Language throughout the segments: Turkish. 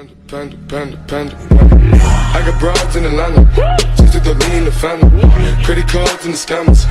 Panda, panda, panda, panda. I got broads in Atlanta. Just to throw me in the family. Credit cards and the scammers.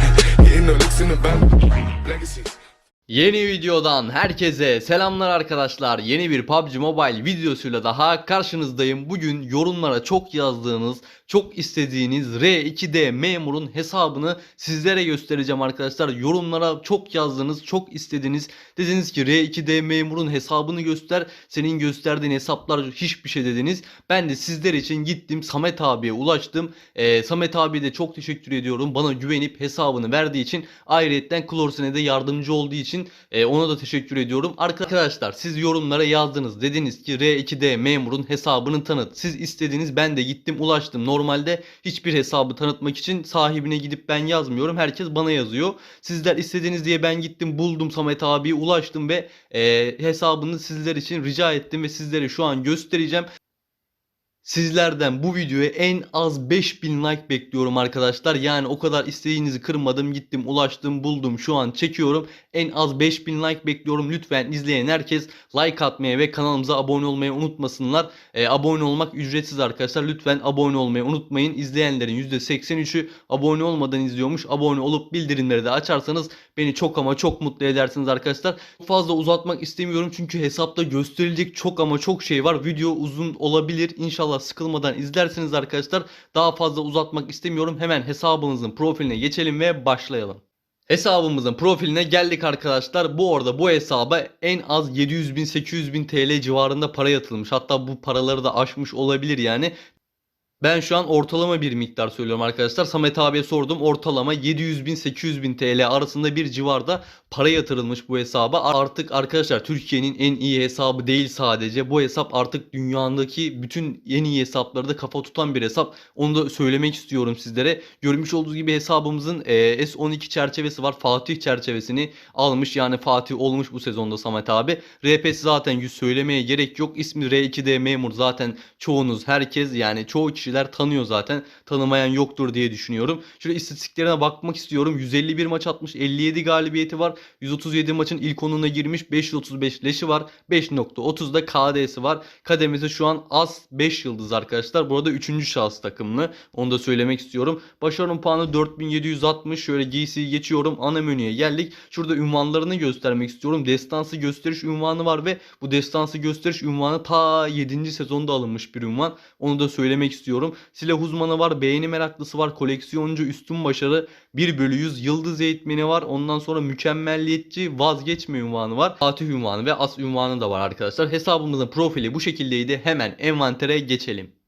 Hitting the licks in the band. Legacies. Yeni videodan herkese selamlar arkadaşlar. Yeni bir PUBG Mobile videosuyla daha karşınızdayım. Bugün yorumlara çok yazdığınız, çok istediğiniz R2D memurun hesabını sizlere göstereceğim arkadaşlar. Yorumlara çok yazdığınız, çok istediğiniz dediniz ki R2D memurun hesabını göster. Senin gösterdiğin hesaplar hiçbir şey dediniz. Ben de sizler için gittim Samet abiye ulaştım. Ee, Samet abiye de çok teşekkür ediyorum. Bana güvenip hesabını verdiği için ayrıyetten Klorsen'e de yardımcı olduğu için e, ona da teşekkür ediyorum. Arkadaşlar siz yorumlara yazdınız. Dediniz ki R2D memurun hesabını tanıt. Siz istediğiniz ben de gittim ulaştım. Normalde hiçbir hesabı tanıtmak için sahibine gidip ben yazmıyorum. Herkes bana yazıyor. Sizler istediğiniz diye ben gittim buldum Samet abiye ulaştım ve e, hesabını sizler için rica ettim ve sizlere şu an göstereceğim. Sizlerden bu videoya en az 5000 like bekliyorum arkadaşlar. Yani o kadar isteğinizi kırmadım. Gittim, ulaştım, buldum. Şu an çekiyorum. En az 5000 like bekliyorum. Lütfen izleyen herkes like atmayı ve kanalımıza abone olmayı unutmasınlar. Ee, abone olmak ücretsiz arkadaşlar. Lütfen abone olmayı unutmayın. İzleyenlerin %83'ü abone olmadan izliyormuş. Abone olup bildirimleri de açarsanız beni çok ama çok mutlu edersiniz arkadaşlar. Fazla uzatmak istemiyorum çünkü hesapta gösterilecek çok ama çok şey var. Video uzun olabilir. İnşallah sıkılmadan izlersiniz arkadaşlar. Daha fazla uzatmak istemiyorum. Hemen hesabınızın profiline geçelim ve başlayalım. Hesabımızın profiline geldik arkadaşlar. Bu arada bu hesaba en az 700 bin 800 bin TL civarında para yatılmış. Hatta bu paraları da aşmış olabilir yani. Ben şu an ortalama bir miktar söylüyorum arkadaşlar. Samet abiye sordum. Ortalama 700 bin 800 bin TL arasında bir civarda para yatırılmış bu hesaba. Artık arkadaşlar Türkiye'nin en iyi hesabı değil sadece. Bu hesap artık dünyadaki bütün en iyi hesapları da kafa tutan bir hesap. Onu da söylemek istiyorum sizlere. Görmüş olduğunuz gibi hesabımızın e, S12 çerçevesi var. Fatih çerçevesini almış. Yani Fatih olmuş bu sezonda Samet abi. RP'si zaten yüz söylemeye gerek yok. İsmi R2D Memur zaten çoğunuz herkes yani çoğu kişiler tanıyor zaten. Tanımayan yoktur diye düşünüyorum. Şöyle istatistiklerine bakmak istiyorum. 151 maç atmış. 57 galibiyeti var. 137 maçın ilk onuna girmiş. 535 leşi var. 5.30'da KD'si var. Kademesi şu an az 5 yıldız arkadaşlar. Burada 3. şahıs takımlı. Onu da söylemek istiyorum. Başarım puanı 4760. Şöyle giysiyi geçiyorum. Ana menüye geldik. Şurada ünvanlarını göstermek istiyorum. Destansı gösteriş ünvanı var ve bu destansı gösteriş ünvanı ta 7. sezonda alınmış bir ünvan. Onu da söylemek istiyorum. Silah uzmanı var. Beğeni meraklısı var. Koleksiyoncu üstün başarı 1 bölü 100 yıldız eğitmeni var. Ondan sonra mükemmelliyetçi vazgeçme ünvanı var. Fatih ünvanı ve as ünvanı da var arkadaşlar. Hesabımızın profili bu şekildeydi. Hemen envantere geçelim.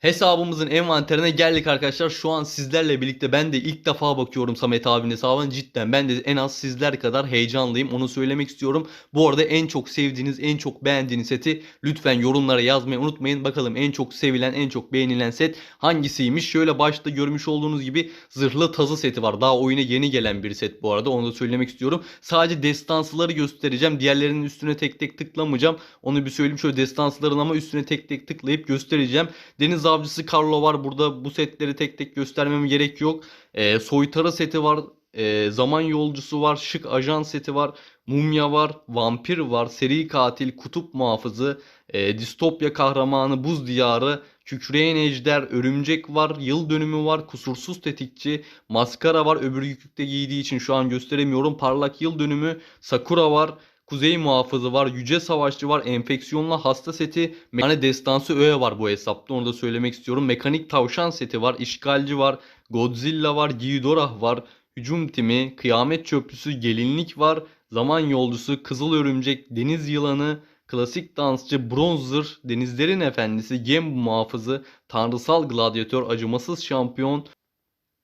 Hesabımızın envanterine geldik arkadaşlar. Şu an sizlerle birlikte ben de ilk defa bakıyorum Samet abinin hesabına. Cidden ben de en az sizler kadar heyecanlıyım. Onu söylemek istiyorum. Bu arada en çok sevdiğiniz, en çok beğendiğiniz seti lütfen yorumlara yazmayı unutmayın. Bakalım en çok sevilen, en çok beğenilen set hangisiymiş? Şöyle başta görmüş olduğunuz gibi zırhlı tazı seti var. Daha oyuna yeni gelen bir set bu arada. Onu da söylemek istiyorum. Sadece destansıları göstereceğim. Diğerlerinin üstüne tek tek tıklamayacağım. Onu bir söyleyeyim. Şöyle destansıların ama üstüne tek tek tıklayıp göstereceğim. Deniz avcısı Carlo var. Burada bu setleri tek tek göstermeme gerek yok. Ee, soytarı seti var. Ee, zaman yolcusu var. Şık ajan seti var. Mumya var. Vampir var. Seri katil. Kutup muhafızı. e, distopya kahramanı. Buz diyarı. Kükreyen ejder. Örümcek var. Yıl dönümü var. Kusursuz tetikçi. Maskara var. Öbür yüklükte giydiği için şu an gösteremiyorum. Parlak yıl dönümü. Sakura var. Kuzey muhafızı var, yüce savaşçı var, enfeksiyonla hasta seti, yani destansı öğe var bu hesapta onu da söylemek istiyorum. Mekanik tavşan seti var, işgalci var, Godzilla var, Ghidorah var, hücum timi, kıyamet çöplüsü, gelinlik var, zaman yolcusu, kızıl örümcek, deniz yılanı, klasik dansçı, bronzer, denizlerin efendisi, gem muhafızı, tanrısal gladyatör, acımasız şampiyon,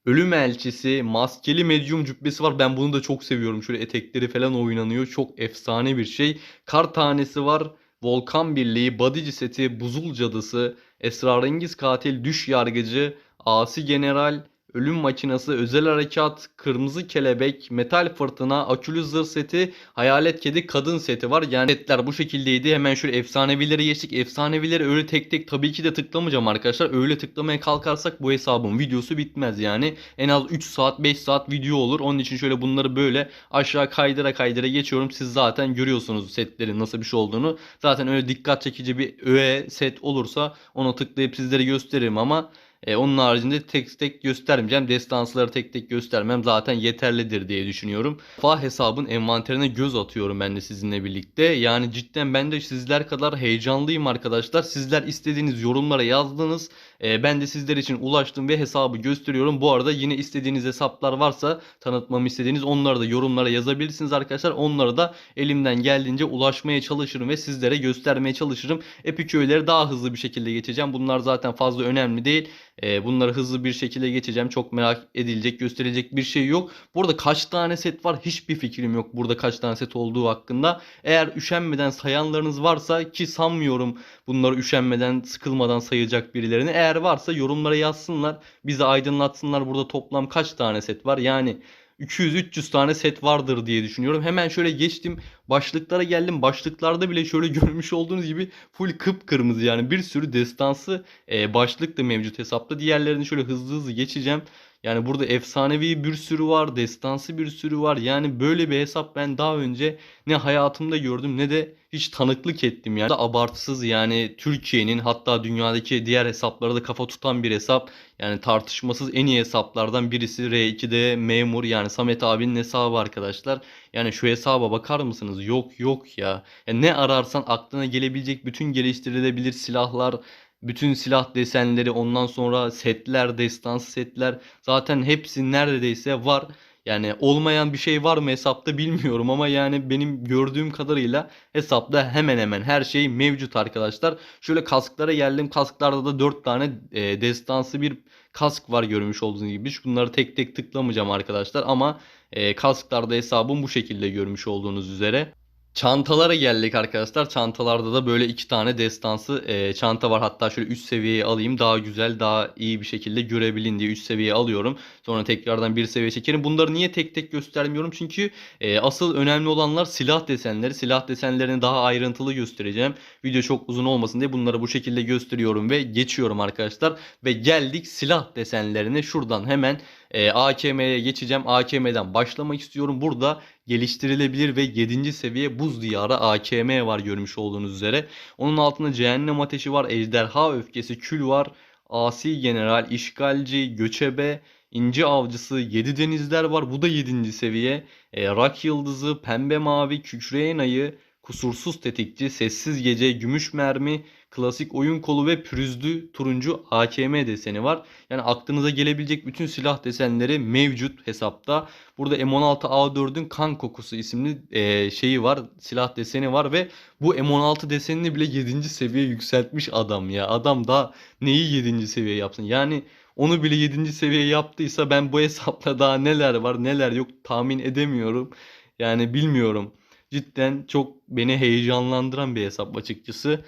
Ölüm elçisi, maskeli medyum cübbesi var. Ben bunu da çok seviyorum. Şöyle etekleri falan oynanıyor. Çok efsane bir şey. Kar tanesi var. Volkan Birliği, Badici seti, Buzul Cadısı, Esrarengiz Katil, Düş Yargıcı, Asi General, ölüm makinası, özel harekat, kırmızı kelebek, metal fırtına, akülü zırh seti, hayalet kedi, kadın seti var. Yani setler bu şekildeydi. Hemen şöyle efsanevileri geçtik. Efsanevileri öyle tek tek tabii ki de tıklamayacağım arkadaşlar. Öyle tıklamaya kalkarsak bu hesabın videosu bitmez yani. En az 3 saat 5 saat video olur. Onun için şöyle bunları böyle aşağı kaydıra kaydıra geçiyorum. Siz zaten görüyorsunuz setlerin nasıl bir şey olduğunu. Zaten öyle dikkat çekici bir öğe set olursa ona tıklayıp sizlere gösteririm ama e, onun haricinde tek tek göstermeyeceğim. Destansları tek tek göstermem zaten yeterlidir diye düşünüyorum. Fa hesabın envanterine göz atıyorum ben de sizinle birlikte. Yani cidden ben de sizler kadar heyecanlıyım arkadaşlar. Sizler istediğiniz yorumlara yazdınız. E, ben de sizler için ulaştım ve hesabı gösteriyorum. Bu arada yine istediğiniz hesaplar varsa tanıtmamı istediğiniz onları da yorumlara yazabilirsiniz arkadaşlar. Onları da elimden geldiğince ulaşmaya çalışırım ve sizlere göstermeye çalışırım. Epic öğeleri daha hızlı bir şekilde geçeceğim. Bunlar zaten fazla önemli değil. E, bunları hızlı bir şekilde geçeceğim. Çok merak edilecek, gösterilecek bir şey yok. Burada kaç tane set var hiçbir fikrim yok. Burada kaç tane set olduğu hakkında. Eğer üşenmeden sayanlarınız varsa ki sanmıyorum bunları üşenmeden, sıkılmadan sayacak birilerini. Eğer varsa yorumlara yazsınlar. Bizi aydınlatsınlar burada toplam kaç tane set var. Yani 200-300 tane set vardır diye düşünüyorum. Hemen şöyle geçtim. Başlıklara geldim. Başlıklarda bile şöyle görmüş olduğunuz gibi full kıpkırmızı yani bir sürü destansı e, başlık da mevcut hesapta. Diğerlerini şöyle hızlı hızlı geçeceğim. Yani burada efsanevi bir sürü var, destansı bir sürü var. Yani böyle bir hesap ben daha önce ne hayatımda gördüm ne de hiç tanıklık ettim yani. Abartısız yani Türkiye'nin hatta dünyadaki diğer hesaplara da kafa tutan bir hesap. Yani tartışmasız en iyi hesaplardan birisi R2'de memur yani Samet abinin hesabı arkadaşlar. Yani şu hesaba bakar mısınız? Yok yok ya. Ya ne ararsan aklına gelebilecek bütün geliştirilebilir silahlar, bütün silah desenleri, ondan sonra setler, destansı setler zaten hepsi neredeyse var. Yani olmayan bir şey var mı hesapta bilmiyorum ama yani benim gördüğüm kadarıyla hesapta hemen hemen her şey mevcut arkadaşlar. Şöyle kasklara geldim. Kasklarda da 4 tane e, destansı bir kask var görmüş olduğunuz gibi. Bunları tek tek tıklamayacağım arkadaşlar ama e, kasklarda hesabım bu şekilde görmüş olduğunuz üzere. Çantalara geldik arkadaşlar. Çantalarda da böyle iki tane destansı e, çanta var. Hatta şöyle üst seviyeye alayım. Daha güzel, daha iyi bir şekilde görebilin diye üst seviyeye alıyorum. Sonra tekrardan bir seviye çekerim. Bunları niye tek tek göstermiyorum? Çünkü e, asıl önemli olanlar silah desenleri. Silah desenlerini daha ayrıntılı göstereceğim. Video çok uzun olmasın diye bunları bu şekilde gösteriyorum ve geçiyorum arkadaşlar. Ve geldik silah desenlerine. Şuradan hemen e, AKM'ye geçeceğim. AKM'den başlamak istiyorum. Burada geliştirilebilir ve 7. seviye buz diyarı AKM var görmüş olduğunuz üzere. Onun altında cehennem ateşi var, ejderha öfkesi, kül var, asi general, işgalci, göçebe, inci avcısı, 7 denizler var. Bu da 7. seviye. E, rak yıldızı, pembe mavi, kükreyen ayı, kusursuz tetikçi, sessiz gece, gümüş mermi, klasik oyun kolu ve pürüzlü turuncu AKM deseni var. Yani aklınıza gelebilecek bütün silah desenleri mevcut hesapta. Burada M16A4'ün kan kokusu isimli e, şeyi var. Silah deseni var ve bu M16 desenini bile 7. seviye yükseltmiş adam ya. Adam da neyi 7. seviye yapsın? Yani onu bile 7. seviye yaptıysa ben bu hesapta daha neler var neler yok tahmin edemiyorum. Yani bilmiyorum. Cidden çok beni heyecanlandıran bir hesap açıkçası.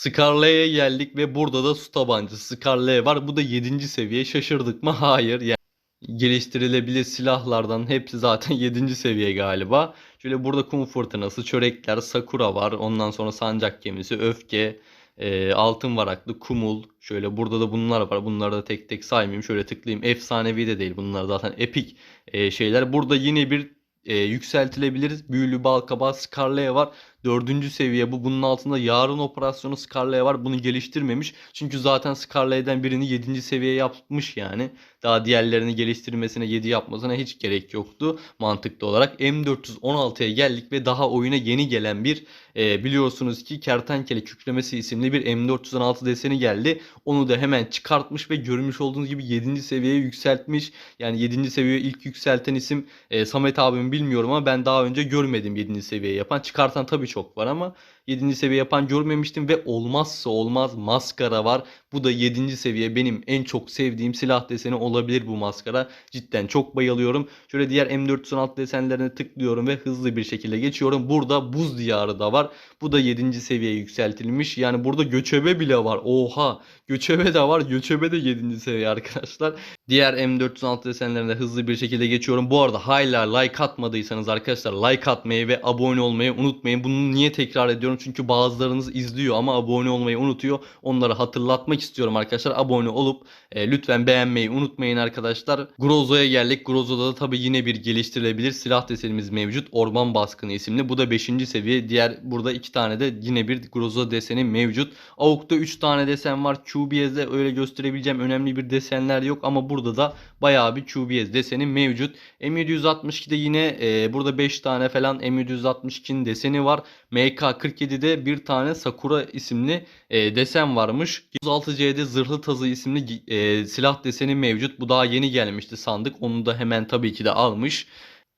Scarlet'e geldik ve burada da su tabancası Scarlet var. Bu da 7. seviye. Şaşırdık mı? Hayır. Yani geliştirilebilir silahlardan hepsi zaten 7. seviye galiba. Şöyle burada kum fırtınası, çörekler, sakura var. Ondan sonra sancak gemisi, öfke, e, altın varaklı, kumul. Şöyle burada da bunlar var. Bunları da tek tek saymayayım. Şöyle tıklayayım. Efsanevi de değil. Bunlar zaten epik e, şeyler. Burada yine bir e, yükseltilebilir. Büyülü balkabağı Scarlet var. Dördüncü seviye bu. Bunun altında yarın operasyonu Scarlet var. Bunu geliştirmemiş. Çünkü zaten Scarlet'den birini 7. seviye yapmış yani. Daha diğerlerini geliştirmesine 7 yapmasına hiç gerek yoktu mantıklı olarak. M416'ya geldik ve daha oyuna yeni gelen bir e, biliyorsunuz ki kertenkele kükremesi isimli bir M416 deseni geldi. Onu da hemen çıkartmış ve görmüş olduğunuz gibi 7. seviyeye yükseltmiş. Yani 7. seviyeye ilk yükselten isim e, Samet abim bilmiyorum ama ben daha önce görmedim 7. seviyeye yapan. Çıkartan tabii çok var ama 7. seviye yapan görmemiştim ve olmazsa olmaz maskara var. Bu da 7. seviye benim en çok sevdiğim silah deseni olabilir bu maskara. Cidden çok bayılıyorum. Şöyle diğer M416 desenlerine tıklıyorum ve hızlı bir şekilde geçiyorum. Burada buz diyarı da var. Bu da 7. seviyeye yükseltilmiş. Yani burada göçebe bile var. Oha! Göçebe de var. Göçebe de 7. seviye arkadaşlar. Diğer M416 desenlerine hızlı bir şekilde geçiyorum. Bu arada hala like atmadıysanız arkadaşlar like atmayı ve abone olmayı unutmayın. Bunu niye tekrar ediyorum? Çünkü bazılarınız izliyor ama abone olmayı unutuyor. Onları hatırlatmak istiyorum arkadaşlar. Abone olup e, lütfen beğenmeyi unutmayın arkadaşlar. Grozo'ya geldik. Grozo'da da tabii yine bir geliştirilebilir silah desenimiz mevcut. Orman Baskını isimli. Bu da 5. seviye. Diğer burada 2 tane de yine bir Grozo deseni mevcut. AUK'ta 3 tane desen var. QBS'de öyle gösterebileceğim önemli bir desenler yok ama burada da bayağı bir QBS deseni mevcut. M762'de yine e, burada 5 tane falan M762'nin deseni var. MK47'de bir tane Sakura isimli e, desen varmış. 106C'de Zırhlı Tazı isimli e, silah deseni mevcut. Bu daha yeni gelmişti sandık. Onu da hemen tabii ki de almış.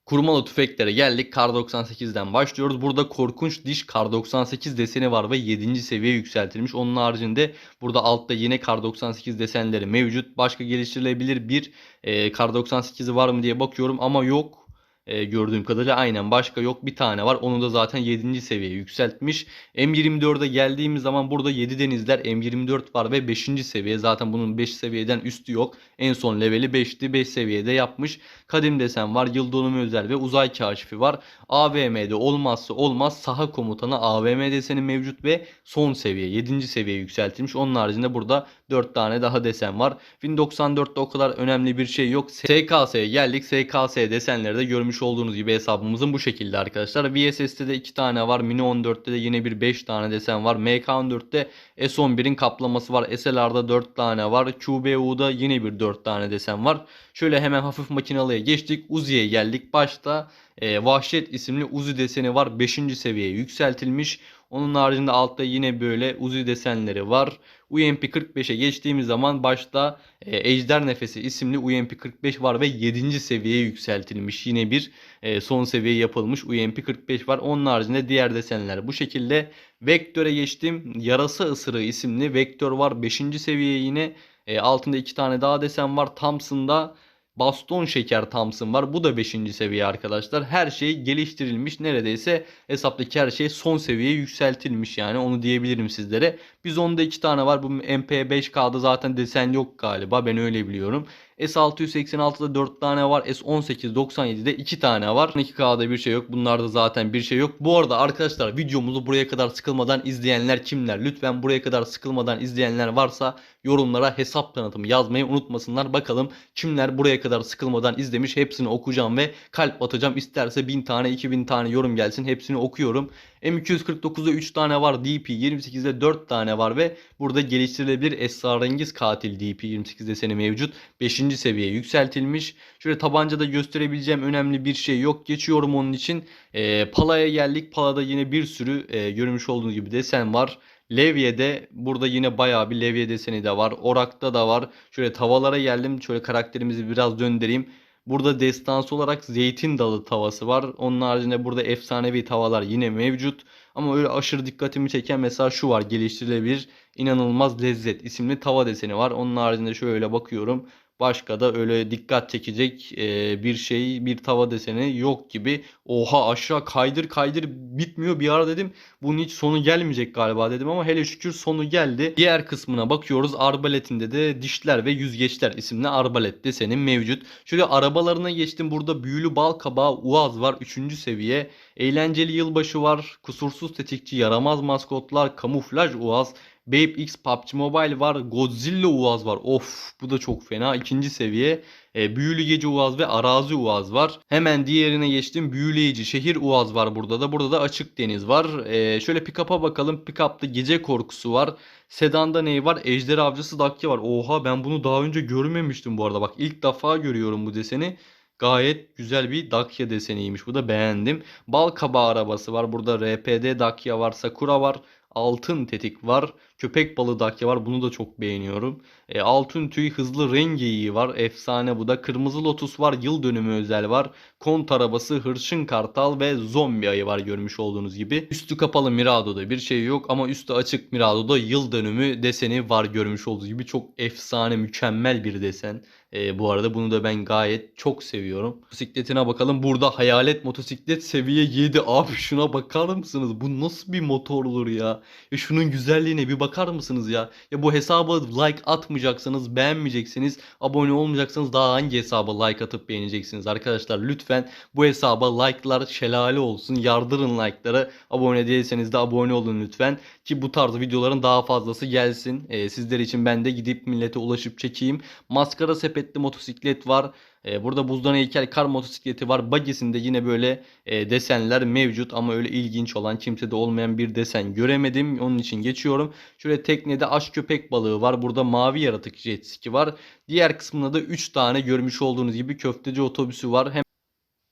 Kurmalı tüfeklere geldik. Kar 98'den başlıyoruz. Burada korkunç diş Kar 98 deseni var ve 7. seviye yükseltilmiş. Onun haricinde burada altta yine Kar 98 desenleri mevcut. Başka geliştirilebilir bir e, Kar 98'i var mı diye bakıyorum ama yok. E, gördüğüm kadarıyla aynen başka yok bir tane var. Onu da zaten 7. seviyeye yükseltmiş. M24'e geldiğimiz zaman burada 7 denizler M24 var ve 5. seviye. Zaten bunun 5 seviyeden üstü yok. En son leveli 5'ti 5 seviyede yapmış. Kadim desen var yıl dönümü özel ve uzay kaşifi var. AVM'de olmazsa olmaz saha komutanı AVM deseni mevcut ve son seviye 7. seviye yükseltilmiş. Onun haricinde burada 4 tane daha desen var. Win 94'te o kadar önemli bir şey yok. SKS'ye geldik. SKS desenleri de görmüş olduğunuz gibi hesabımızın bu şekilde arkadaşlar. VSS'te de 2 tane var. Mini 14'te de yine bir 5 tane desen var. MK14'te S11'in kaplaması var. SLR'da 4 tane var. QBU'da yine bir 4 tane desen var. Şöyle hemen hafif makinalıya geçtik. Uzi'ye geldik. Başta e, Vahşet isimli Uzi deseni var. 5. seviyeye yükseltilmiş. Onun haricinde altta yine böyle Uzi desenleri var. UMP 45'e geçtiğimiz zaman başta e, Ejder Nefesi isimli UMP 45 var ve 7. seviyeye yükseltilmiş. Yine bir e, son seviye yapılmış UMP 45 var. Onun haricinde diğer desenler bu şekilde. Vektör'e geçtim. Yarasa ısırığı isimli Vektör var. 5. seviye yine. E, altında iki tane daha desen var. Thompson'da Baston şeker Thompson var. Bu da 5. seviye arkadaşlar. Her şey geliştirilmiş. Neredeyse hesaptaki her şey son seviyeye yükseltilmiş yani. Onu diyebilirim sizlere. Biz onda 2 tane var. Bu MP5K'da zaten desen yok galiba. Ben öyle biliyorum. S686'da 4 tane var. S1897'de 2 tane var. 2K'da bir şey yok. Bunlarda zaten bir şey yok. Bu arada arkadaşlar videomuzu buraya kadar sıkılmadan izleyenler kimler? Lütfen buraya kadar sıkılmadan izleyenler varsa yorumlara hesap tanıtımı yazmayı unutmasınlar. Bakalım kimler buraya kadar sıkılmadan izlemiş. Hepsini okuyacağım ve kalp atacağım. İsterse 1000 tane 2000 tane yorum gelsin. Hepsini okuyorum. M249'da 3 tane var. DP 28'de 4 tane var ve burada geliştirilebilir esrarengiz katil DP 28 deseni mevcut. 5. seviyeye yükseltilmiş. Şöyle tabancada gösterebileceğim önemli bir şey yok. Geçiyorum onun için. E, Pala'ya geldik. Pala'da yine bir sürü e, görmüş olduğunuz gibi desen var. Levye'de burada yine bayağı bir levye deseni de var. Orak'ta da var. Şöyle tavalara geldim. Şöyle karakterimizi biraz döndüreyim. Burada destansı olarak zeytin dalı tavası var. Onun haricinde burada efsanevi tavalar yine mevcut. Ama öyle aşırı dikkatimi çeken mesela şu var. Geliştirilebilir inanılmaz lezzet isimli tava deseni var. Onun haricinde şöyle bakıyorum. Başka da öyle dikkat çekecek e, bir şey, bir tava deseni yok gibi. Oha aşağı kaydır kaydır bitmiyor. Bir ara dedim bunun hiç sonu gelmeyecek galiba dedim ama hele şükür sonu geldi. Diğer kısmına bakıyoruz. Arbaletinde de dişler ve yüzgeçler isimli arbalet deseni mevcut. Şöyle arabalarına geçtim. Burada büyülü bal kabağı Uaz var. 3. seviye. Eğlenceli yılbaşı var. Kusursuz tetikçi yaramaz maskotlar. Kamuflaj Uaz. Babe X PUBG Mobile var. Godzilla Uaz var. Of bu da çok fena. İkinci seviye. E, büyülü gece Uaz ve arazi Uaz var. Hemen diğerine geçtim. Büyüleyici şehir Uaz var burada da. Burada da açık deniz var. E, şöyle pick-up'a bakalım. Pick-up'ta gece korkusu var. Sedan'da ne var? Ejder avcısı Dakya var. Oha ben bunu daha önce görmemiştim bu arada. Bak ilk defa görüyorum bu deseni. Gayet güzel bir Dacia deseniymiş. Bu da beğendim. Bal kabağı arabası var. Burada RPD Dacia var. Sakura var. Altın tetik var. Köpek balığı dakya var. Bunu da çok beğeniyorum. E, altın tüy hızlı rengeyi var. Efsane bu da. Kırmızı lotus var. Yıl dönümü özel var. Kont arabası, hırçın kartal ve zombi ayı var görmüş olduğunuz gibi. Üstü kapalı Mirado'da bir şey yok ama üstü açık Mirado'da yıl dönümü deseni var görmüş olduğunuz gibi. Çok efsane, mükemmel bir desen. E, bu arada bunu da ben gayet çok seviyorum. Motosikletine bakalım. Burada hayalet motosiklet seviye 7. Abi şuna bakar mısınız? Bu nasıl bir motor olur ya? Ya şunun güzelliğine bir bakar mısınız ya? Ya bu hesaba like atmayacaksınız, beğenmeyeceksiniz, abone olmayacaksanız daha hangi hesaba like atıp beğeneceksiniz arkadaşlar? Lütfen bu hesaba like'lar şelale olsun. Yardırın like'ları. Abone değilseniz de abone olun lütfen. Ki bu tarz videoların daha fazlası gelsin. Ee, sizler için ben de gidip millete ulaşıp çekeyim. Maskara sepetli motosiklet var. Ee, burada buzdan heykel kar motosikleti var. Buggy'sinde yine böyle e, desenler mevcut ama öyle ilginç olan kimsede olmayan bir desen göremedim. Onun için geçiyorum. Şöyle teknede aş köpek balığı var. Burada mavi yaratık jet ski var. Diğer kısmında da 3 tane görmüş olduğunuz gibi köfteci otobüsü var. Hem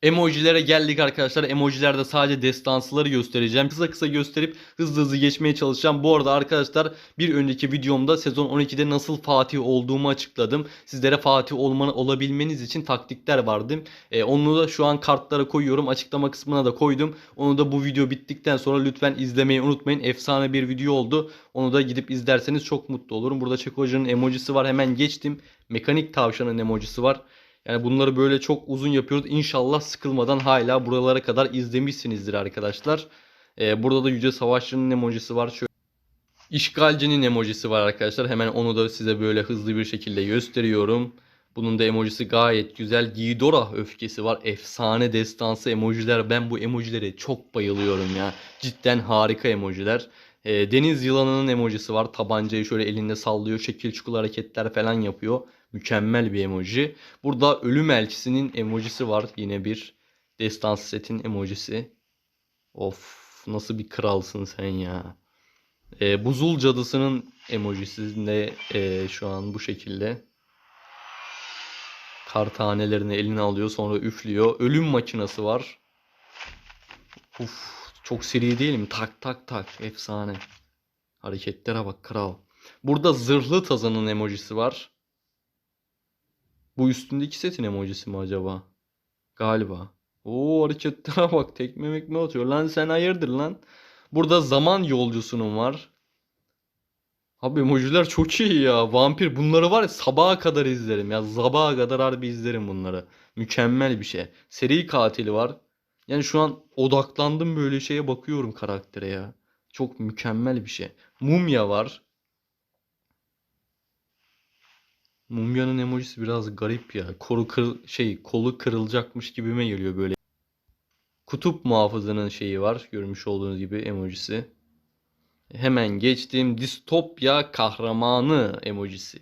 Emojilere geldik arkadaşlar. Emojilerde sadece destansıları göstereceğim. Kısa kısa gösterip hızlı hızlı geçmeye çalışacağım. Bu arada arkadaşlar bir önceki videomda sezon 12'de nasıl Fatih olduğumu açıkladım. Sizlere Fatih olmanı olabilmeniz için taktikler vardı. Ee, onu da şu an kartlara koyuyorum. Açıklama kısmına da koydum. Onu da bu video bittikten sonra lütfen izlemeyi unutmayın. Efsane bir video oldu. Onu da gidip izlerseniz çok mutlu olurum. Burada Çek Hoca'nın emojisi var. Hemen geçtim. Mekanik tavşanın emojisi var. Yani bunları böyle çok uzun yapıyoruz. İnşallah sıkılmadan hala buralara kadar izlemişsinizdir arkadaşlar. Ee, burada da Yüce Savaşçı'nın emojisi var. Şöyle İşgalcinin emojisi var arkadaşlar. Hemen onu da size böyle hızlı bir şekilde gösteriyorum. Bunun da emojisi gayet güzel. Ghidorah öfkesi var. Efsane destansı emojiler. Ben bu emojilere çok bayılıyorum ya. Cidden harika emojiler. Ee, deniz yılanının emojisi var. Tabancayı şöyle elinde sallıyor. Şekil çukur hareketler falan yapıyor. Mükemmel bir emoji. Burada ölüm elçisinin emojisi var. Yine bir destansı setin emojisi. Of nasıl bir kralsın sen ya. Ee, buzul cadısının emojisi de e, şu an bu şekilde. Kar tanelerini eline alıyor sonra üflüyor. Ölüm makinesi var. Uf çok seri değil mi? Tak tak tak efsane. Hareketlere bak kral. Burada zırhlı tazanın emojisi var. Bu üstündeki setin emojisi mi acaba? Galiba. Oo hareketlere bak tekme mekme atıyor. Lan sen hayırdır lan? Burada zaman yolcusunun var. Abi emojiler çok iyi ya. Vampir bunları var ya sabaha kadar izlerim ya. Sabaha kadar harbi izlerim bunları. Mükemmel bir şey. Seri katili var. Yani şu an odaklandım böyle şeye bakıyorum karaktere ya. Çok mükemmel bir şey. Mumya var. Mumyanın emojisi biraz garip ya. Kolu kır, şey kolu kırılacakmış gibime geliyor böyle. Kutup muhafızının şeyi var. Görmüş olduğunuz gibi emojisi. Hemen geçtim. Distopya kahramanı emojisi.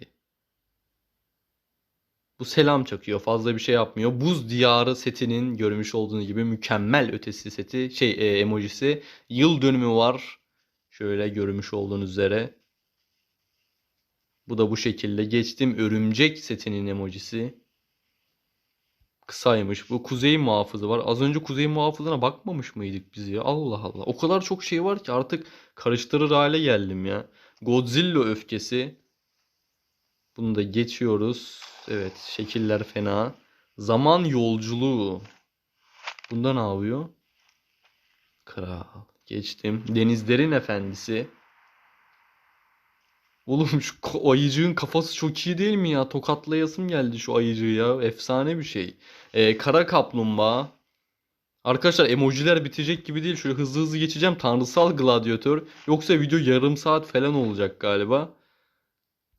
Bu selam çakıyor. Fazla bir şey yapmıyor. Buz diyarı setinin görmüş olduğunuz gibi mükemmel ötesi seti şey e, emojisi. Yıl dönümü var. Şöyle görmüş olduğunuz üzere. Bu da bu şekilde. Geçtim örümcek setinin emojisi. Kısaymış. Bu kuzey muhafızı var. Az önce kuzey muhafızına bakmamış mıydık biz ya? Allah Allah. O kadar çok şey var ki artık karıştırır hale geldim ya. Godzilla öfkesi. Bunu da geçiyoruz. Evet şekiller fena. Zaman yolculuğu. Bunda ne yapıyor? Kral. Geçtim. Denizlerin efendisi. Oğlum şu ayıcığın kafası çok iyi değil mi ya? Tokatlayasım geldi şu ayıcığı ya. Efsane bir şey. Ee, kara kaplumbağa. Arkadaşlar emojiler bitecek gibi değil. Şöyle hızlı hızlı geçeceğim. Tanrısal gladyatör. Yoksa video yarım saat falan olacak galiba.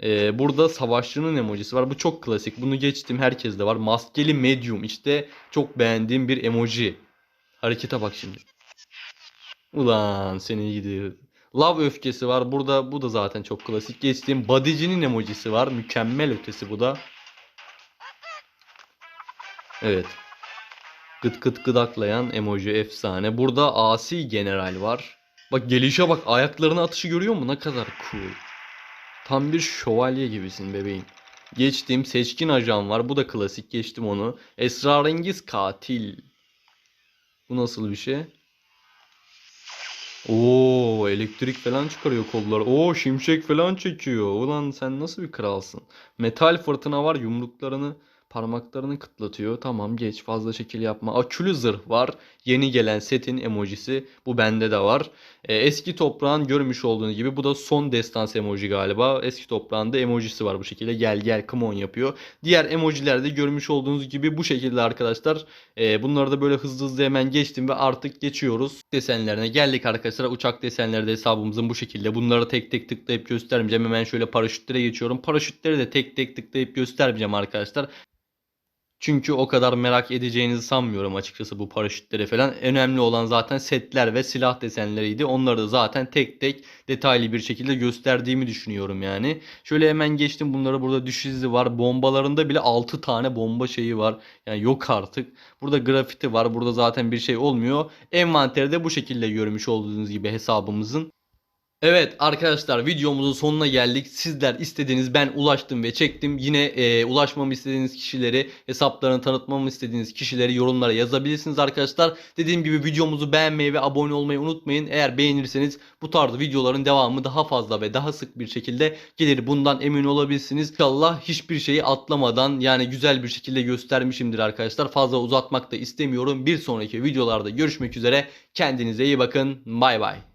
Ee, burada savaşçının emojisi var. Bu çok klasik. Bunu geçtim. Herkeste var. Maskeli medium. İşte çok beğendiğim bir emoji. Harekete bak şimdi. Ulan seni gidiyor. Love öfkesi var. Burada bu da zaten çok klasik. Geçtiğim bodycinin emojisi var. Mükemmel ötesi bu da. Evet. Gıt gıt gıdaklayan emoji efsane. Burada asi general var. Bak gelişe bak. Ayaklarını atışı görüyor musun? Ne kadar cool. Tam bir şövalye gibisin bebeğim. Geçtim seçkin ajan var. Bu da klasik. Geçtim onu. Esrarengiz katil. Bu nasıl bir şey? Oo elektrik falan çıkarıyor kolları. Oo şimşek falan çekiyor. Ulan sen nasıl bir kralsın? Metal fırtına var yumruklarını parmaklarını kıtlatıyor. Tamam geç fazla şekil yapma. Akülü zırh var. Yeni gelen setin emojisi. Bu bende de var. Ee, eski toprağın görmüş olduğunuz gibi bu da son destans emoji galiba. Eski toprağın da emojisi var bu şekilde. Gel gel come on yapıyor. Diğer emojilerde görmüş olduğunuz gibi bu şekilde arkadaşlar. Ee, bunları da böyle hızlı hızlı hemen geçtim ve artık geçiyoruz. Desenlerine geldik arkadaşlar. Uçak desenleri de hesabımızın bu şekilde. Bunları tek tek tıklayıp göstermeyeceğim. Hemen şöyle paraşütlere geçiyorum. Paraşütleri de tek tek tıklayıp göstermeyeceğim arkadaşlar. Çünkü o kadar merak edeceğinizi sanmıyorum açıkçası bu paraşütlere falan. Önemli olan zaten setler ve silah desenleriydi. Onları da zaten tek tek detaylı bir şekilde gösterdiğimi düşünüyorum yani. Şöyle hemen geçtim bunları burada düş izi var. Bombalarında bile 6 tane bomba şeyi var. Yani yok artık. Burada grafiti var. Burada zaten bir şey olmuyor. Envanteri de bu şekilde görmüş olduğunuz gibi hesabımızın. Evet arkadaşlar videomuzun sonuna geldik. Sizler istediğiniz ben ulaştım ve çektim. Yine e, ulaşmamı istediğiniz kişileri, hesaplarını tanıtmamı istediğiniz kişileri yorumlara yazabilirsiniz arkadaşlar. Dediğim gibi videomuzu beğenmeyi ve abone olmayı unutmayın. Eğer beğenirseniz bu tarz videoların devamı daha fazla ve daha sık bir şekilde gelir. Bundan emin olabilirsiniz. İnşallah hiçbir şeyi atlamadan yani güzel bir şekilde göstermişimdir arkadaşlar. Fazla uzatmak da istemiyorum. Bir sonraki videolarda görüşmek üzere. Kendinize iyi bakın. Bay bay.